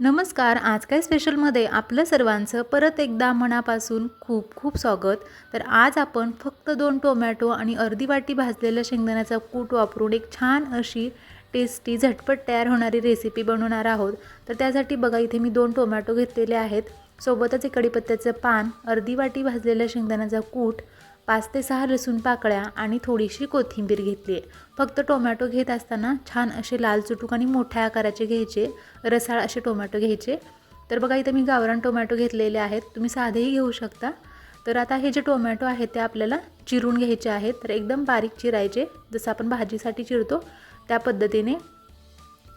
नमस्कार आज काय स्पेशलमध्ये आपलं सर्वांचं परत एकदा मनापासून खूप खूप स्वागत. तर आज आपण फक्त दोन टोमॅटो आणि अर्धी वाटी भाजलेल्या शेंगदाण्याचा कूट वापरून एक छान अशी टेस्टी झटपट तयार होणारी रेसिपी बनवणार आहोत. तर त्यासाठी बघा इथे मी दोन टोमॅटो घेतलेले आहेत. सोबतच एक कडीपत्त्याचं पान अर्धी वाटी भाजलेल्या शेंगदाण्याचा कूट पाच ते सहा लसूण पाकळ्या आणि थोडीशी कोथिंबीर घेतली. आहे फक्त टोमॅटो घेत असताना छान असे लाल चुटूक आणि मोठ्या आकाराचे घ्यायचे. रसाळ असे टोमॅटो घ्यायचे. तर बघा इथं मी गावरान टोमॅटो घेतलेले आहेत. तुम्ही साधेही घेऊ शकता. तर आता हे जे टोमॅटो आहेत ते आपल्याला चिरून घ्यायचे आहेत. तर एकदम बारीक चिरायचे. जसं आपण भाजीसाठी चिरतो त्या पद्धतीने.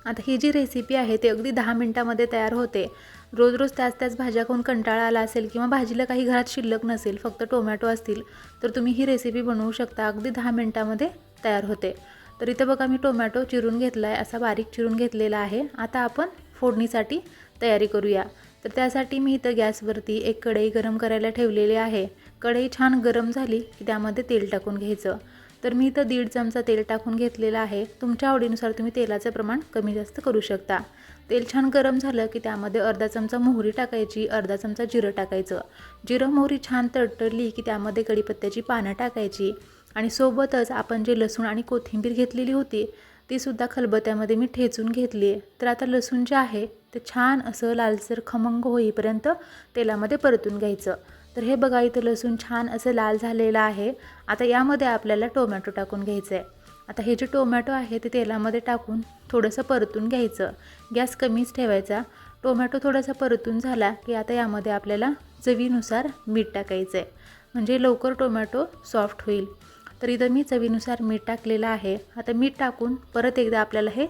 आता ही जी रेसिपी आहे ती अगदी दहा मिनटामध्ये तयार होते. रोज रोज त्याच त्याच भाज्या खाऊन कंटाळा आला असेल किंवा भाजीला काही घरात शिल्लक नसेल फक्त टोमॅटो असतील तर तुम्ही ही रेसिपी बनवू शकता. अगदी दहा मिनटामध्ये तयार होते. तर इथं बघा मी टोमॅटो चिरून घेतला आहे असा बारीक चिरून घेतलेला आहे. आता आपण फोडणीसाठी तयारी करूया. तर त्यासाठी मी इथं गॅसवरती एक कढई गरम करायला ठेवलेली आहे. कढई छान गरम झाली की त्यामध्ये तेल टाकून घ्यायचं. तर मी इथं दीड चमचा तेल टाकून घेतलेलं आहे. तुमच्या आवडीनुसार तुम्ही तेलाचं प्रमाण कमी जास्त करू शकता. तेल छान गरम झालं की त्यामध्ये अर्धा चमचा मोहरी टाकायची अर्धा चमचा जिरं टाकायचं. जिरं मोहरी छान तडतडली की त्यामध्ये कढीपत्त्याची पानं टाकायची आणि सोबतच आपण जे लसूण आणि कोथिंबीर घेतलेली होती तीसुद्धा खलबत्यामध्ये मी ठेचून घेतली. आहे तर आता लसूण जे आहे ते छान असं लालसर खमंग होईपर्यंत तेलामध्ये परतून घ्यायचं. तर हे बघा इथं लसूण छान असं लाल झालेलं आहे. आता यामध्ये आपल्याला टोमॅटो टाकून घ्यायचं आहे आता हे जे टोमॅटो आहे ते तेलामध्ये टाकून थोडंसं परतून घ्यायचं. गॅस कमीच ठेवायचा. टोमॅटो थोडासा परतून झाला की आता यामध्ये आपल्याला चवीनुसार मीठ टाकायचं आहे म्हणजे लवकर टोमॅटो सॉफ्ट होईल. तर इथं मी चवीनुसार मीठ टाकलेलं आहे. आता मीठ टाकून परत एकदा आपल्याला हे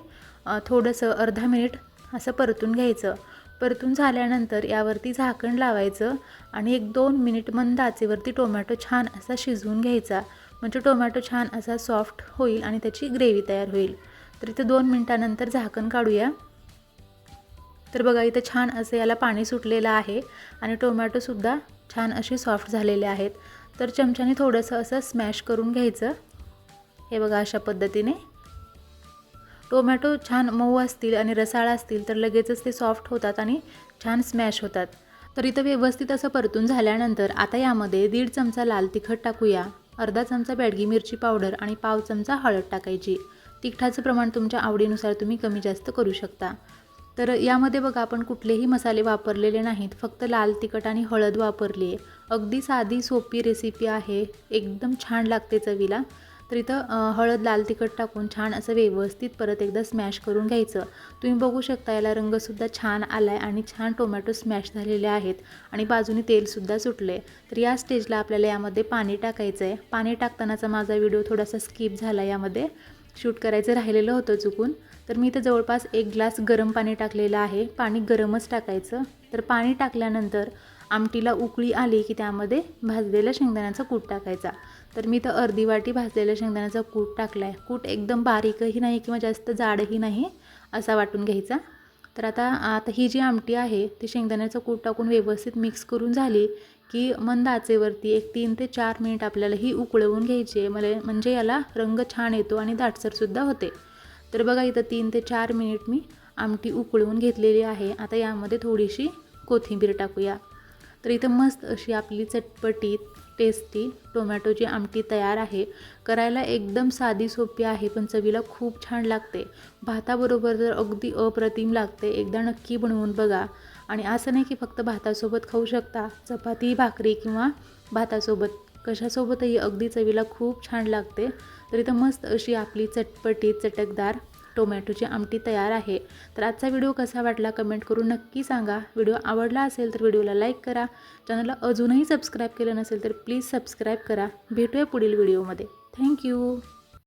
थोडंसं अर्धा मिनिट असं परतून घ्यायचं. परतून झाल्यानंतर यावरती झाकण लावायचं आणि एक दोन मिनिट मंद आचेवरती टोमॅटो छान असा शिजवून घ्यायचा. म्हणजे टोमॅटो छान असा सॉफ्ट होईल आणि त्याची ग्रेव्ही तयार होईल. तर इथं दोन मिनटानंतर झाकण काढूया. तर बघा इथं छान असं याला पाणी सुटलेलं आहे आणि टोमॅटोसुद्धा छान असे सॉफ्ट झालेले आहेत. तर चमच्याने थोडंसं असं स्मॅश करून घ्यायचं. हे बघा अशा पद्धतीने. टोमॅटो छान मऊ असतील आणि रसाळ असतील तर लगेचच ते सॉफ्ट होतात आणि छान स्मॅश होतात. तर इथं व्यवस्थित असं परतून झाल्यानंतर आता यामध्ये दीड चमचा लाल तिखट टाकूया. अर्धा चमचा बॅडगी मिरची पावडर आणि पाव चमचा हळद टाकायची. तिखटाचं प्रमाण तुमच्या आवडीनुसार तुम्ही कमी जास्त करू शकता. तर यामध्ये बघा आपण कुठलेही मसाले वापरलेले नाहीत फक्त लाल तिखट आणि हळद वापरली आहे अगदी साधी सोपी रेसिपी आहे. एकदम छान लागते चवीला. तर इथं हळद लाल तिखट टाकून छान असं व्यवस्थित परत एकदा स्मॅश करून घ्यायचं. तुम्ही बघू शकता याला रंगसुद्धा छान आला आहे आणि छान टोमॅटो स्मॅश झालेले आहेत आणि बाजूने तेलसुद्धा सुटले तर या स्टेजला आपल्याला यामध्ये पाणी टाकायचं आहे पाणी टाकतानाचा माझा व्हिडिओ थोडासा स्किप झाला यामध्ये. शूट करायचं राहिलेलं होतं चुकून. तर मी इथं जवळपास एक ग्लास गरम पाणी टाकलेलं आहे. पाणी गरमच टाकायचं. तर पाणी टाकल्यानंतर आमटीला उकळी आली की त्यामध्ये भाजलेल्या शेंगदाण्याचा कूट टाकायचा. तर मी इथं अर्धी वाटी भाजलेल्या शेंगदाण्याचा कूट टाकला आहे कूट एकदम बारीकही नाही किंवा जास्त जाडही नाही असा वाटून घ्यायचा. तर आता आता ही जी आमटी आहे ती शेंगदाण्याचं कूट टाकून व्यवस्थित मिक्स करून झाली की मंद आचेवरती एक तीन ते चार मिनिट आपल्याला ही उकळवून घ्यायची आहे. मला म्हणजे याला रंग छान येतो आणि दाटसरसुद्धा होते. तर बघा इथं तीन ते चार मिनिट मी आमटी उकळवून घेतलेली आहे. आता यामध्ये थोडीशी कोथिंबीर टाकूया. तर इथं मस्त अशी आपली चटपटीत टेस्टी टोमॅटोची आमटी तयार आहे. करायला एकदम साधी सोपी आहे पण चवीला खूप छान लागते. भाताबरोबर तर अगदी अप्रतिम लागते. एकदा नक्की बनवून बघा. आणि असं नाही की फक्त भातासोबत खाऊ शकता. चपाती भाकरी किंवा भातासोबत. कशासोबतही अगदी चवीला खूप छान लागते. तर इथं मस्त अशी आपली चटपटी चटकदार टोमॅटोची आमटी तयार आहे. तर आजचा व्हिडिओ कसा वाटला कमेंट करून नक्की सांगा. व्हिडिओ आवडला असेल तर व्हिडिओला लाईक करा. चॅनलला अजूनही सबस्क्राईब केलं नसेल तर प्लीज सबस्क्राईब करा. भेटूया पुढील व्हिडिओमध्ये. थँक्यू